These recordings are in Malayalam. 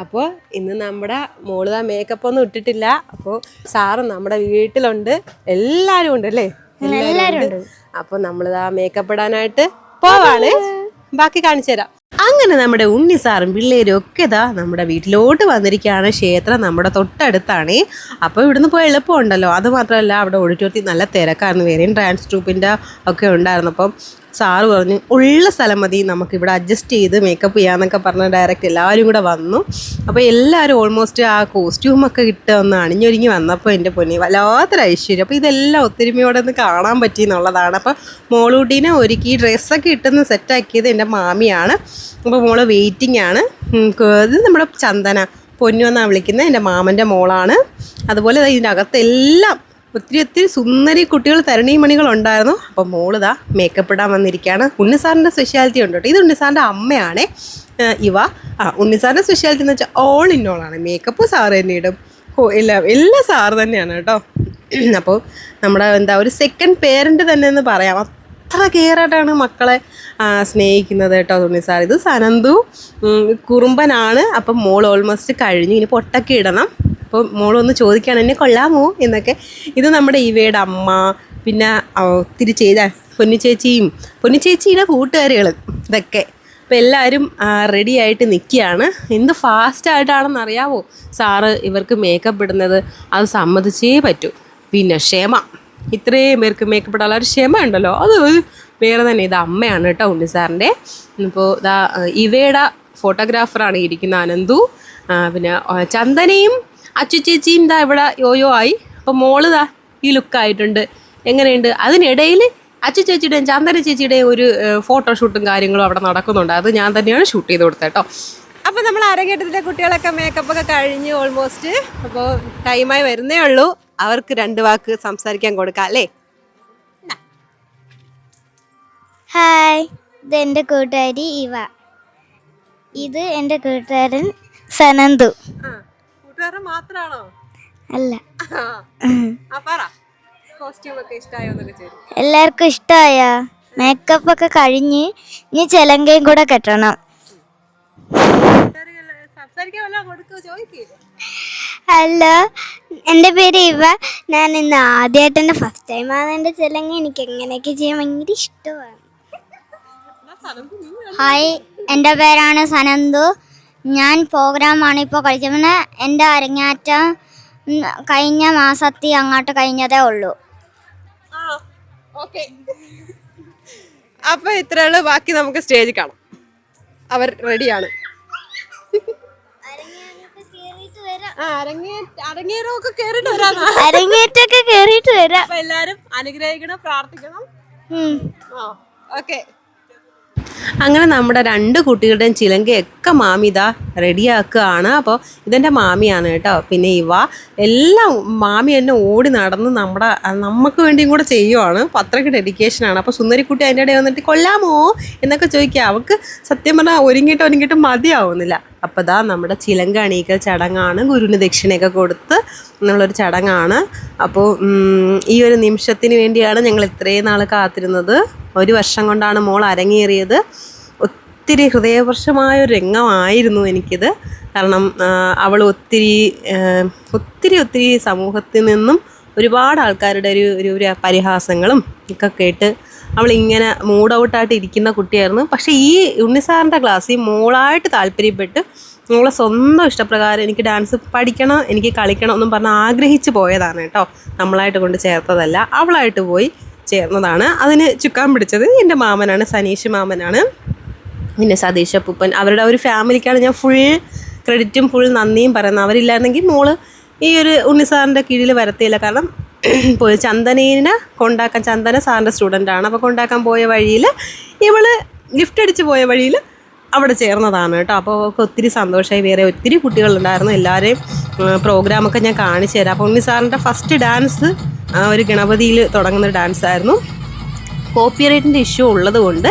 അപ്പോൾ ഇന്ന് നമ്മുടെ മോൾ ആ മേക്കപ്പ് ഒന്നും ഇട്ടിട്ടില്ല. അപ്പോൾ സാറ് നമ്മുടെ വീട്ടിലുണ്ട്. എല്ലാവരും ഉണ്ട് അല്ലേ? എല്ലാവരും ഉണ്ട്. അപ്പോൾ നമ്മളിതാ മേക്കപ്പ് ഇടാനായിട്ട് പോവാണ്. ബാക്കി കാണിച്ചു തരാം. അങ്ങനെ നമ്മുടെ ഉണ്ണി സാറും പിള്ളേരും ഒക്കെ ഇതാ നമ്മുടെ വീട്ടിലോട്ട് വന്നിരിക്കുകയാണ്. ക്ഷേത്രം നമ്മുടെ തൊട്ടടുത്താണ്. അപ്പോൾ ഇവിടുന്ന് പോയി എളുപ്പമുണ്ടല്ലോ. അത് മാത്രമല്ല അവിടെ ഓഡിറ്റോറിയത്തിൽ നല്ല തിരക്കായിരുന്നു. വേറെയും ട്രാൻസ് ട്രൂപ്പിന്റെ ഒക്കെ ഉണ്ടായിരുന്നു. അപ്പം സാറ് പറഞ്ഞു ഉള്ള സ്ഥലം മതി നമുക്കിവിടെ അഡ്ജസ്റ്റ് ചെയ്ത് മേക്കപ്പ് ചെയ്യാന്നൊക്കെ പറഞ്ഞ ഡയറക്റ്റ് എല്ലാവരും കൂടെ വന്നു. അപ്പോൾ എല്ലാവരും ഓൾമോസ്റ്റ് ആ കോസ്റ്റ്യൂമൊക്കെ ഇട്ട് ഒന്ന് അണിഞ്ഞൊരുങ്ങി വന്നപ്പോൾ എന്റെ പൊന്നി വല്ലാത്തൊരു ഐശ്വര്യം. അപ്പോൾ ഇതെല്ലാം ഒത്തൊരുമയോടെ ഒന്ന് കാണാൻ പറ്റി എന്നുള്ളതാണ്. അപ്പോൾ മോളൂട്ടീനെ ഒരുക്കി ഡ്രസ്സൊക്കെ ഇട്ടൊന്ന് സെറ്റാക്കിയത് എന്റെ മാമിയാണ്. അപ്പോൾ മോൾ വെയിറ്റിംഗ് ആണ്. ഇത് നമ്മുടെ ചന്ദന പൊന്നു എന്നാണ് വിളിക്കുന്നത് എന്റെ മാമന്റെ മോളാണ്. അതുപോലെ ഇതിന്റെ അകത്തെല്ലാം ഒത്തിരി ഒത്തിരി സുന്ദരി കുട്ടികൾ തരണീ മണികൾ ഉണ്ടായിരുന്നു. അപ്പം മോളിതാ മേക്കപ്പ് ഇടാൻ വന്നിരിക്കുകയാണ്. ഉണ്ണിസാറിന്റെ സ്പെഷ്യാലിറ്റി ഉണ്ട് കേട്ടോ. ഇത് ഉണ്ണിസാറിന്റെ അമ്മയാണേ. ഇവ. ആ ഉണ്ണിസാറിന്റെ സ്പെഷ്യാലിറ്റി എന്ന് വെച്ചാൽ ഓൾ ആണ്. മേക്കപ്പ് സാറ് തന്നെ ഇടും. എല്ലാം എല്ലാം സാറ് തന്നെയാണ് കേട്ടോ. അപ്പോൾ നമ്മുടെ എന്താ ഒരു സെക്കൻഡ് പേരന്റ് തന്നെ എന്ന് പറയാം. അത്ര കെയറായിട്ടാണ് മക്കളെ സ്നേഹിക്കുന്നത് കേട്ടോ തുണി സാർ. ഇത് സനന്തു കുറുമ്പനാണ്. അപ്പം മോൾ ഓൾമോസ്റ്റ് കഴിഞ്ഞു. ഇനി പൊട്ടൊക്കെ ഇടണം. അപ്പോൾ മോളൊന്ന് ചോദിക്കുകയാണ് എന്നെ കൊള്ളാമോ? എന്നൊക്കെ. ഇത് നമ്മുടെ ഇവയുടെ അമ്മ പിന്നെ ഒത്തിരി ചെയ്ത പൊന്നിച്ചേച്ചിയും പൊന്നിച്ചേച്ചിയുടെ പൊന്നു ചേച്ചിയുടെ കൂട്ടുകാരികൾ ഇതൊക്കെ. അപ്പോൾ എല്ലാവരും റെഡി ആയിട്ട് നിൽക്കുകയാണ്. എന്ത് ഫാസ്റ്റായിട്ടാണെന്ന് അറിയാവോ? സാറ് ഇവർക്ക് മേക്കപ്പ് ഇടുന്നത് അത് സമ്മതിച്ചേ പറ്റൂ. പിന്നെ ക്ഷമ. ഇത്രയും പേർക്ക് മേക്കപ്പ് ഇടാനുള്ള ഒരു ക്ഷമ ഉണ്ടല്ലോ. അത് വേറെ തന്നെ ഇത് അമ്മയാണ് കേട്ടോ ഉണ്ണി സാറിന്റെ. ഇപ്പോൾ ഇതാ ഇവയുടെ ഫോട്ടോഗ്രാഫറാണ് ഇരിക്കുന്ന അനന്തു. പിന്നെ ചന്ദനയും അച്ചു ചേച്ചിയും ഇതാ ഇവിടെ യോയോ ആയി. അപ്പോൾ മോൾ ഇതാ ഈ ലുക്കായിട്ടുണ്ട്. എങ്ങനെയുണ്ട്? അതിനിടയിൽ അച്ചു ചേച്ചിയുടെയും ചന്ദന ചേച്ചിയുടെയും ഒരു ഫോട്ടോഷൂട്ടും കാര്യങ്ങളും അവിടെ നടക്കുന്നുണ്ട്. അത് ഞാൻ തന്നെയാണ് ഷൂട്ട് ചെയ്ത് കൊടുത്തത് കേട്ടോ. അപ്പോൾ നമ്മൾ അരങ്ങേറ്റത്തിലെ കുട്ടികളൊക്കെ മേക്കപ്പ് ഒക്കെ കഴിഞ്ഞു ഓൾമോസ്റ്റ് അപ്പോൾ ടൈമായി വരുന്നേ ഉള്ളൂ. അവർക്ക് രണ്ട് വാക്ക് സംസാരിക്കാൻ കൊടുക്കാം അല്ലേ? ഹായ് ഇത് എന്റെ കൂട്ടുകാരി ഇവ. ഇത് എന്റെ കൂട്ടുകാരൻ സനന്തു. കൂട്ടുകാരൻ മാത്രാണോ? അല്ല. പറ. കോസ്റ്റ്യൂം ഒക്കെ ഇഷ്ടായോ എന്നൊക്കെ ചോദിച്ചു എല്ലാവർക്കും ഇഷ്ടമായ മേക്കപ്പ് ഒക്കെ കഴിഞ്ഞ് ഇനി ചെലങ്കയും കൂടെ കെട്ടണം. സംസാരിക്കാൻ വല്ല കൊടുക്കോ ചോദിക്കേ. ഹലോ എന്റെ പേര് ഇവ. ഞാൻ ഇന്ന് ആദ്യമായിട്ട് എന്റെ ഫസ്റ്റ് ടൈം ആണ് എന്റെ ചെലങ്ക. എനിക്ക് എങ്ങനെയൊക്കെ ചെയ്യാൻ ഭയങ്കര ഇഷ്ടമാണ്. ഹായ് എന്റെ പേരാണ് സനന്തു ഞാൻ പ്രോഗ്രാമാണ് ഇപ്പോൾ കളിച്ചത്. എന്റെ അരങ്ങാറ്റം കഴിഞ്ഞ മാസത്തിൽ അങ്ങോട്ട് കഴിഞ്ഞതേ ഉള്ളൂ. ആ ഓക്കെ. അപ്പൊ ഇത്രയുള്ള. ബാക്കി നമുക്ക് സ്റ്റേജ് കാണാം. അവർ റെഡിയാണ്. കേറിട്ട് അരങ്ങേറ്റൊക്കെ കേറിയിട്ട് വരാം. എല്ലാരും അനുഗ്രഹിക്കണം പ്രാർത്ഥിക്കണം. ഓക്കെ. അങ്ങനെ നമ്മുടെ രണ്ട് കുട്ടികളുടെയും ചിലങ്കയൊക്കെ മാമി ഇതാ റെഡിയാക്കുകയാണ്. അപ്പോൾ ഇതെന്റെ മാമിയാണ് കേട്ടോ. പിന്നെ ഇവ എല്ലാം മാമി എന്നെ ഓടി നടന്ന് നമ്മുടെ നമുക്ക് വേണ്ടിയും കൂടെ ചെയ്യുവാണ്. അപ്പോൾ അത്രയ്ക്ക് ഡെഡിക്കേഷനാണ് അപ്പോൾ സുന്ദരിക്കുട്ടി അതിന്റെ ഇടയിൽ വന്നിട്ട് കൊല്ലാമോ എന്നൊക്കെ ചോദിക്കുക. അവൾക്ക് സത്യം പറഞ്ഞാൽ ഒരുങ്ങിയിട്ട് ഒരുങ്ങിയിട്ട് മതിയാവുന്നില്ല. അപ്പോൾ ഇതാ നമ്മുടെ ചിലങ്ക അണിയിക്കൽ ചടങ്ങാണ്. ഗുരുവിന് ദക്ഷിണയൊക്കെ കൊടുത്ത് എന്നുള്ളൊരു ചടങ്ങാണ്. അപ്പോൾ ഈ ഒരു നിമിഷത്തിന് വേണ്ടിയാണ് ഞങ്ങൾ ഇത്രയും നാൾ കാത്തിരുന്നത്. ഒരു വർഷം കൊണ്ടാണ് മോൾ അരങ്ങേറിയത്. ഒത്തിരി ഹൃദയവർഷമായ ഒരു രംഗമായിരുന്നു എനിക്കിത്. കാരണം അവൾ ഒത്തിരി ഒത്തിരി ഒത്തിരി സമൂഹത്തിൽ നിന്നും ഒരുപാട് ആൾക്കാരുടെ ഒരു ഒരു പരിഹാസങ്ങളും ഒക്കെ കേട്ട് അവളിങ്ങനെ മൂഡ് ഔട്ടായിട്ട് ഇരിക്കുന്ന കുട്ടിയായിരുന്നു. പക്ഷേ ഈ ഉണ്ണിസാറിന്റെ ക്ലാസ്സിൽ മോളായിട്ട് താല്പര്യപ്പെട്ട് മോളെ സ്വന്തം ഇഷ്ടപ്രകാരം എനിക്ക് ഡാൻസ് പഠിക്കണം എനിക്ക് കളിക്കണം എന്നും പറഞ്ഞ് ആഗ്രഹിച്ച് പോയതാണ് കേട്ടോ. നമ്മളായിട്ട് കൊണ്ട് ചേർത്തതല്ല അവളായിട്ട് പോയി ചേർന്നതാണ്. അതിന് ചുക്കാൻ പിടിച്ചത് എന്റെ മാമനാണ് സനീഷ് മാമനാണ്. പിന്നെ സതീഷ് അപ്പൂപ്പൻ അവരുടെ ഒരു ഫാമിലിക്കാണ് ഞാൻ ഫുൾ ക്രെഡിറ്റും ഫുൾ നന്ദിയും പറയുന്നത്. അവരില്ലായിരുന്നെങ്കിൽ മോൾ ഈ ഒരു ഉണ്ണിസാറിന്റെ കീഴിൽ വരത്തില്ല. കാരണം പോയി ചന്ദനീന കൊണ്ടാക്കാൻ ചന്ദന സാറിന്റെ സ്റ്റുഡന്റാണ് അപ്പോൾ കൊണ്ടാക്കാൻ പോയ വഴിയിൽ ഇവൾ ലിഫ്റ്റ് അടിച്ച് പോയ വഴിയിൽ അവിടെ ചേർന്നതാണ് കേട്ടോ. അപ്പോൾ അവൾക്ക് ഒത്തിരി സന്തോഷമായി വേറെ ഒത്തിരി കുട്ടികളുണ്ടായിരുന്നു. എല്ലാവരെയും പ്രോഗ്രാമൊക്കെ ഞാൻ കാണിച്ചു തരാം. അപ്പോൾ ഉണ്ണി സാറിന്റെ ഫസ്റ്റ് ഡാൻസ് ഒരു ഗണപതിയിൽ തുടങ്ങുന്ന ഡാൻസ് ആയിരുന്നു. കോപ്പിറൈറ്റിന്റെ ഇഷ്യൂ ഉള്ളതുകൊണ്ട്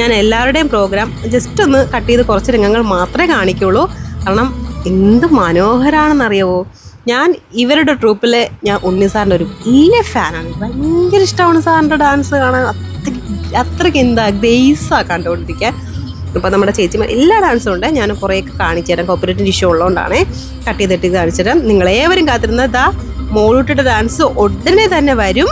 ഞാൻ എല്ലാവരുടെയും പ്രോഗ്രാം ജസ്റ്റ് ഒന്ന് കട്ട് ചെയ്ത് കുറച്ച് രംഗങ്ങൾ മാത്രമേ കാണിക്കുള്ളൂ. കാരണം എന്ത് മനോഹരാണെന്നറിയാവോ? ഞാൻ ഇവരുടെ ട്രൂപ്പിലെ ഞാൻ ഉണ്ണി സാറിന്റെ ഒരു വലിയ ഫാനാണ്. ഭയങ്കര ഇഷ്ടമാണ് സാറിന്റെ ഡാൻസ് കാണാൻ. അത്ര അത്രയ്ക്ക് എന്താ ഗ്രേസാണ് കണ്ടുകൊണ്ടിരിക്കാൻ. അപ്പോൾ നമ്മുടെ ചേച്ചിമാർ എല്ലാ ഡാൻസും ഉണ്ട്. ഞാൻ കുറേയൊക്കെ കാണിച്ചു തരാം. കോപ്പറേറ്റീവ് ഇഷ്യൂ ഉള്ളതുകൊണ്ടാണ് കട്ട് ചെയ്തിട്ട് കാണിച്ചു തരാം. നിങ്ങളേവരും കാത്തിരുന്ന ദാ മോളൂട്ടിയുടെ ഡാൻസ് ഉടനെ തന്നെ വരും.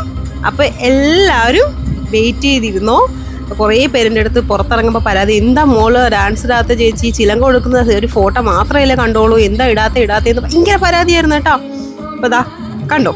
അപ്പോൾ എല്ലാവരും വെയിറ്റ് ചെയ്തിരുന്നോ? കുറേ പേരിന്റെ അടുത്ത് പുറത്തിറങ്ങുമ്പോൾ പരാതി എന്താ മോൾ ഡാൻസ് ഇടാത്ത ചേച്ചി? ചിലങ്ക കൊടുക്കുന്ന ഒരു ഫോട്ടോ മാത്രമല്ലേ കണ്ടോളൂ എന്താ ഇടാത്ത ഇടാത്തതെന്ന് ഭയങ്കര പരാതിയായിരുന്നു കേട്ടോ. അപ്പോൾ ഇതാ കണ്ടോ?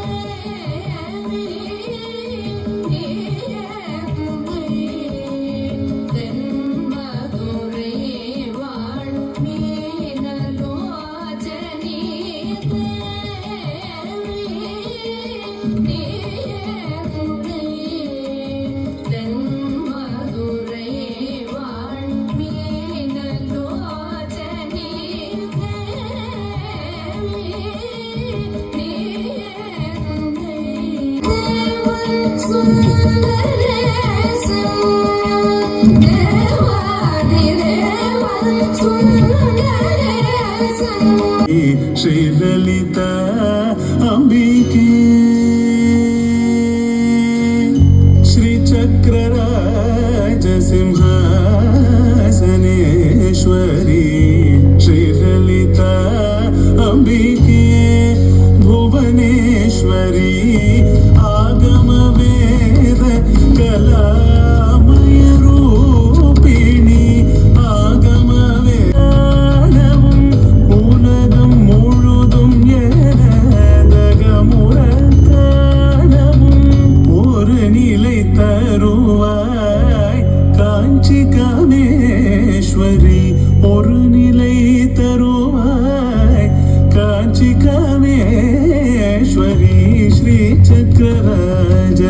चक्रराज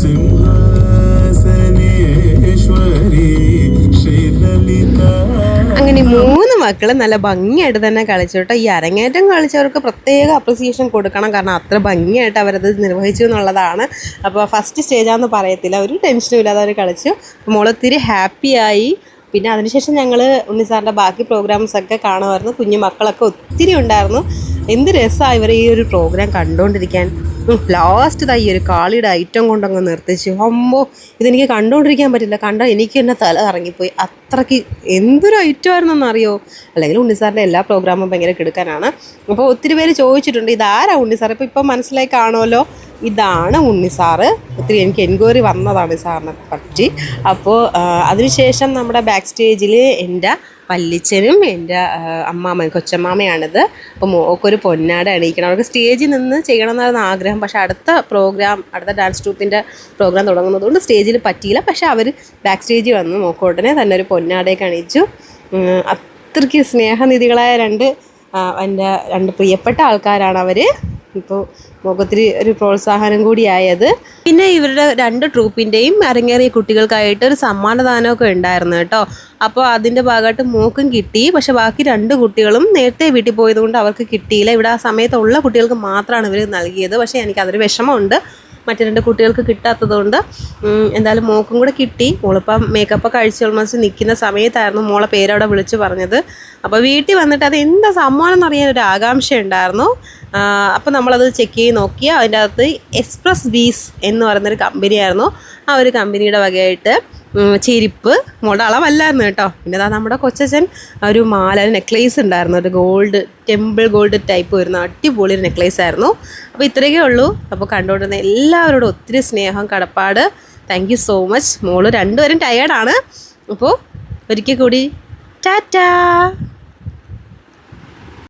सिंहासनेश्वरी श्रीललिता। അങ്ങനെ മൂന്ന് മക്കൾ നല്ല ഭംഗിയായിട്ട് തന്നെ കളിച്ചോട്ടെ ഈ അരങ്ങേറ്റം കളിച്ചവർക്ക് പ്രത്യേക അപ്രിസിയേഷൻ കൊടുക്കണം. കാരണം അത്ര ഭംഗിയായിട്ട് അവരത് നിർവഹിച്ചു എന്നുള്ളതാണ്. അപ്പോൾ ഫസ്റ്റ് സ്റ്റേജാന്ന് പറയത്തില്ല. ഒരു ടെൻഷനും ഇല്ലാതെ അവർ കളിച്ചു. മോളൊത്തിരി ഹാപ്പിയായി പിന്നെ അതിനുശേഷം ഞങ്ങൾ ഉണ്ണിസാറിന്റെ ബാക്കി പ്രോഗ്രാംസ് ഒക്കെ കാണുമായിരുന്നു. കുഞ്ഞു മക്കളൊക്കെ ഒത്തിരി ഉണ്ടായിരുന്നു. എന്ത് രസമാണ് ഇവർ ഈ ഒരു പ്രോഗ്രാം കണ്ടുകൊണ്ടിരിക്കാൻ ലാസ്റ്റ് തൈ ഒരു കാളിയുടെ ഐറ്റം കൊണ്ടങ്ങ് നിർത്തിച്ചു. അമ്മോ ഇതെനിക്ക് കണ്ടുകൊണ്ടിരിക്കാൻ പറ്റില്ല. കണ്ടാൽ എനിക്ക് തന്നെ തല ഇറങ്ങിപ്പോയി അത്രയ്ക്ക് എന്തൊരു ഐറ്റം ആയിരുന്നെന്ന് അറിയോ അല്ലെങ്കിൽ ഉണ്ണിസാറിന്റെ എല്ലാ പ്രോഗ്രാമും ഭയങ്കര കിടക്കാനാണ്. അപ്പോൾ ഒത്തിരി പേര് ചോദിച്ചിട്ടുണ്ട് ഇതാരാ ഉണ്ണിസാർ? ഇപ്പോൾ ഇപ്പം മനസ്സിലായി കാണുമല്ലോ. ഇതാണ് ഉണ്ണിസാറ് ഒത്തിരി എനിക്ക് എൻക്വയറി വന്നതാണ് സാറിനെ പറ്റി. അപ്പോൾ അതിനുശേഷം നമ്മുടെ ബാക്ക് സ്റ്റേജിൽ എന്റെ പല്ലിച്ചനും എന്റെ അമ്മാമ അമ്മാമ്മ കൊച്ചമ്മാമയാണിത്. അപ്പോൾ മോക്കൊരു പൊന്നാട അണിയിക്കണം അവർക്ക് സ്റ്റേജിൽ നിന്ന് ചെയ്യണമെന്നായിരുന്നു ആഗ്രഹം. പക്ഷേ അടുത്ത പ്രോഗ്രാം അടുത്ത ഡാൻസ് ട്രൂപ്പിന്റെ പ്രോഗ്രാം തുടങ്ങുന്നതുകൊണ്ട് സ്റ്റേജിൽ പറ്റിയില്ല. പക്ഷേ അവർ ബാക്ക് സ്റ്റേജിൽ വന്ന് മോക്കോട്ടനെ തന്നെ ഒരു പൊന്നാടയൊക്കെ അണിയിച്ചു അത്രയ്ക്ക് സ്നേഹനിധികളായ രണ്ട് എന്റെ രണ്ട് പ്രിയപ്പെട്ട ആൾക്കാരാണ് അവർ ഇപ്പോൾ മുഖത്തിന് ഒരു പ്രോത്സാഹനം കൂടിയായത്. പിന്നെ ഇവരുടെ രണ്ട് ട്രൂപ്പിന്റെയും അരങ്ങേറിയ കുട്ടികൾക്കായിട്ട് ഒരു സമ്മാനദാനമൊക്കെ ഉണ്ടായിരുന്നു കേട്ടോ. അപ്പോൾ അതിന്റെ ഭാഗമായിട്ട് മൂക്കും കിട്ടി. പക്ഷെ ബാക്കി രണ്ട് കുട്ടികളും നേരത്തെ വീട്ടിൽ പോയതുകൊണ്ട് അവർക്ക് കിട്ടിയില്ല. ഇവിടെ ആ സമയത്തുള്ള കുട്ടികൾക്ക് മാത്രമാണ് ഇവർ നൽകിയത്. പക്ഷേ എനിക്ക് അതൊരു വിഷമമുണ്ട്. മറ്റു രണ്ട് കുട്ടികൾക്ക് കിട്ടാത്തതുകൊണ്ട് കൊണ്ട് എന്തായാലും മോക്കും കൂടെ കിട്ടി. മോളിപ്പം മേക്കപ്പ് കഴിച്ച് ഓൾമോസ്റ്റ് നിൽക്കുന്ന സമയത്തായിരുന്നു മോളെ പേരവിടെ വിളിച്ച് പറഞ്ഞത്. അപ്പോൾ വീട്ടിൽ വന്നിട്ട് അത് എന്താ സമ്മാനം എന്ന് അറിയാൻ ഒരു ആകാംക്ഷ ഉണ്ടായിരുന്നു. അപ്പോൾ നമ്മളത് ചെക്ക് ചെയ്ത് നോക്കി അതിന്റെ അകത്ത് എക്സ്പ്രസ് ബീസ് എന്ന് പറയുന്നൊരു കമ്പനിയായിരുന്നു ആ ഒരു കമ്പനിയുടെ വകയായിട്ട്. ചെരുപ്പ് മോളുടെ അളവല്ലായിരുന്നു കേട്ടോ. പിന്നെ അതാ നമ്മുടെ കൊച്ചച്ഛൻ ഒരു മാല നെക്ലേസ് ഉണ്ടായിരുന്നു. ഒരു ഗോൾഡ് ടെമ്പിൾ ഗോൾഡ് ടൈപ്പ് വരുന്ന അടിപൊളി ഒരു നെക്ലേസ് ആയിരുന്നു. അപ്പോൾ ഇത്രയൊക്കെ ഉള്ളൂ. അപ്പോൾ കണ്ടുകൊണ്ടിരുന്ന എല്ലാവരോടും ഒത്തിരി സ്നേഹം കടപ്പാട്. താങ്ക് യു സോ മച്ച് മോൾ രണ്ടുപേരും ടയേർഡാണ് അപ്പോൾ ഒരിക്കൽ കൂടി ടാറ്റാ!